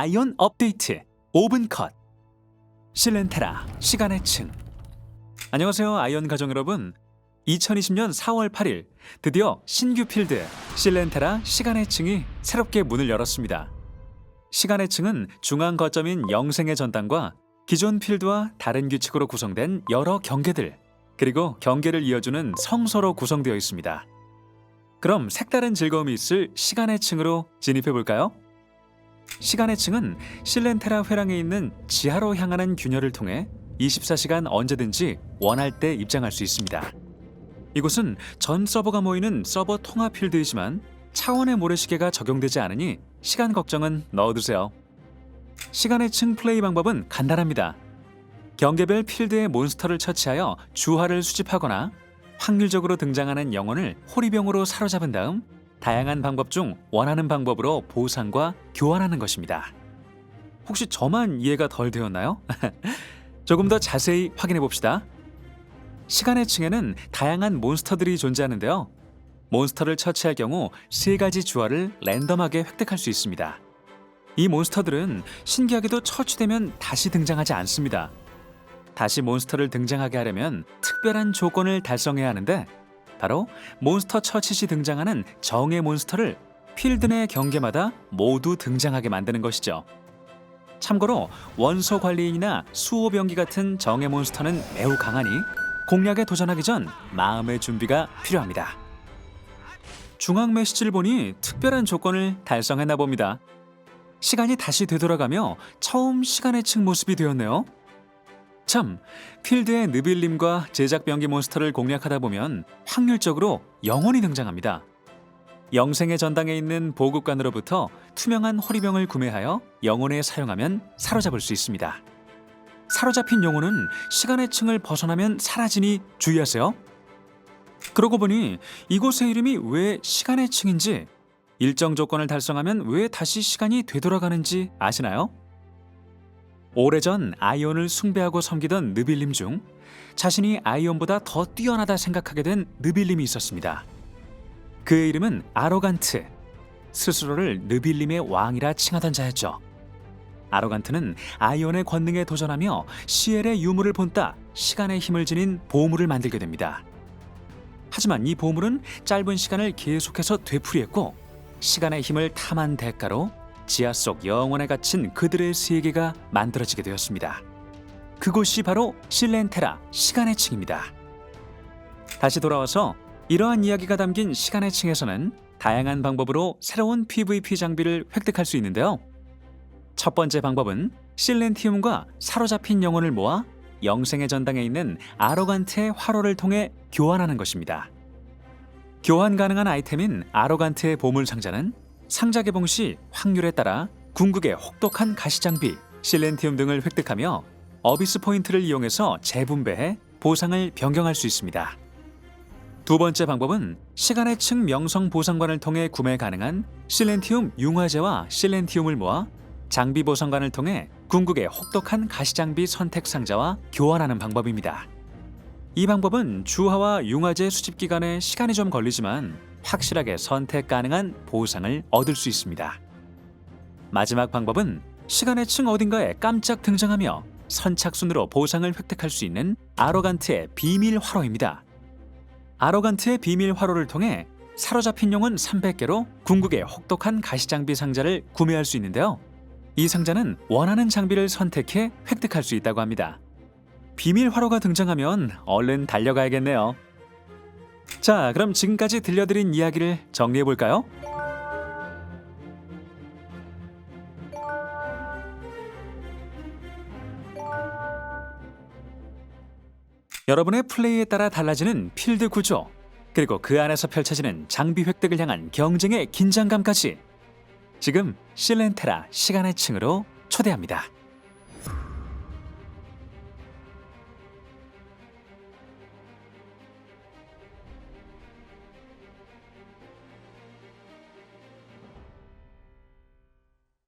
아이온 업데이트 5분 컷. 실렌테라 시간의 층. 안녕하세요 아이온 가족 여러분. 2020년 4월 8일 드디어 신규 필드 실렌테라 시간의 층이 새롭게 문을 열었습니다. 시간의 층은 중앙 거점인 영생의 전당과 기존 필드와 다른 규칙으로 구성된 여러 경계들 그리고 경계를 이어주는 성소로 구성되어 있습니다. 그럼 색다른 즐거움이 있을 시간의 층으로 진입해 볼까요? 시간의 층은 실렌테라 회랑에 있는 지하로 향하는 균열을 통해 24시간 언제든지 원할 때 입장할 수 있습니다. 이곳은 전 서버가 모이는 서버 통합 필드이지만 차원의 모래시계가 적용되지 않으니 시간 걱정은 넣어두세요. 시간의 층 플레이 방법은 간단합니다. 경계별 필드의 몬스터를 처치하여 주화를 수집하거나 확률적으로 등장하는 영혼을 호리병으로 사로잡은 다음 다양한 방법 중 원하는 방법으로 보상과 교환하는 것입니다. 혹시 저만 이해가 덜 되었나요? 조금 더 자세히 확인해 봅시다. 시간의 층에는 다양한 몬스터들이 존재하는데요. 몬스터를 처치할 경우 세 가지 주화를 랜덤하게 획득할 수 있습니다. 이 몬스터들은 신기하게도 처치되면 다시 등장하지 않습니다. 다시 몬스터를 등장하게 하려면 특별한 조건을 달성해야 하는데 바로 몬스터 처치 시 등장하는 정의 몬스터를 필드 내 경계마다 모두 등장하게 만드는 것이죠. 참고로 원소 관리인이나 수호병기 같은 정의 몬스터는 매우 강하니 공략에 도전하기 전 마음의 준비가 필요합니다. 중앙 메시지를 보니 특별한 조건을 달성했나 봅니다. 시간이 다시 되돌아가며 처음 시간의 층 모습이 되었네요. 참, 필드의 느빌림과 제작 병기 몬스터를 공략하다 보면 확률적으로 영혼이 등장합니다. 영생의 전당에 있는 보급관으로부터 투명한 호리병을 구매하여 영혼에 사용하면 사로잡을 수 있습니다. 사로잡힌 영혼은 시간의 층을 벗어나면 사라지니 주의하세요. 그러고 보니 이곳의 이름이 왜 시간의 층인지 일정 조건을 달성하면 왜 다시 시간이 되돌아가는지 아시나요? 오래전 아이온을 숭배하고 섬기던 느빌림 중 자신이 아이온보다 더 뛰어나다 생각하게 된 느빌림이 있었습니다. 그의 이름은 아로간트. 스스로를 느빌림의 왕이라 칭하던 자였죠. 아로간트는 아이온의 권능에 도전하며 시엘의 유물을 본따 시간의 힘을 지닌 보물을 만들게 됩니다. 하지만 이 보물은 짧은 시간을 계속해서 되풀이했고 시간의 힘을 탐한 대가로 지하 속 영원에 갇힌 그들의 세계가 만들어지게 되었습니다. 그곳이 바로 실렌테라 시간의 층입니다. 다시 돌아와서 이러한 이야기가 담긴 시간의 층에서는 다양한 방법으로 새로운 PVP 장비를 획득할 수 있는데요. 첫 번째 방법은 실렌티움과 사로잡힌 영혼을 모아 영생의 전당에 있는 아로간트의 화로를 통해 교환하는 것입니다. 교환 가능한 아이템인 아로간트의 보물 상자는 상자 개봉 시 확률에 따라 궁극의 혹독한 가시 장비, 실렌티움 등을 획득하며 어비스 포인트를 이용해서 재분배해 보상을 변경할 수 있습니다. 두 번째 방법은 시간의 층 명성 보상관을 통해 구매 가능한 실렌티움 융화제와 실렌티움을 모아 장비 보상관을 통해 궁극의 혹독한 가시 장비 선택 상자와 교환하는 방법입니다. 이 방법은 주화와 융화제 수집 기간에 시간이 좀 걸리지만 확실하게 선택 가능한 보상을 얻을 수 있습니다. 마지막 방법은 시간의 층 어딘가에 깜짝 등장하며 선착순으로 보상을 획득할 수 있는 아로간트의 비밀 화로입니다. 아로간트의 비밀 화로를 통해 사로잡힌 용은 300개로 궁극의 혹독한 가시장비 상자를 구매할 수 있는데요. 이 상자는 원하는 장비를 선택해 획득할 수 있다고 합니다. 비밀 화로가 등장하면 얼른 달려가야겠네요. 자, 그럼 지금까지 들려드린 이야기를 정리해 볼까요? 여러분의 플레이에 따라 달라지는 필드 구조, 그리고 그 안에서 펼쳐지는 장비 획득을 향한 경쟁의 긴장감까지 지금 실렌테라 시간의 층으로 초대합니다.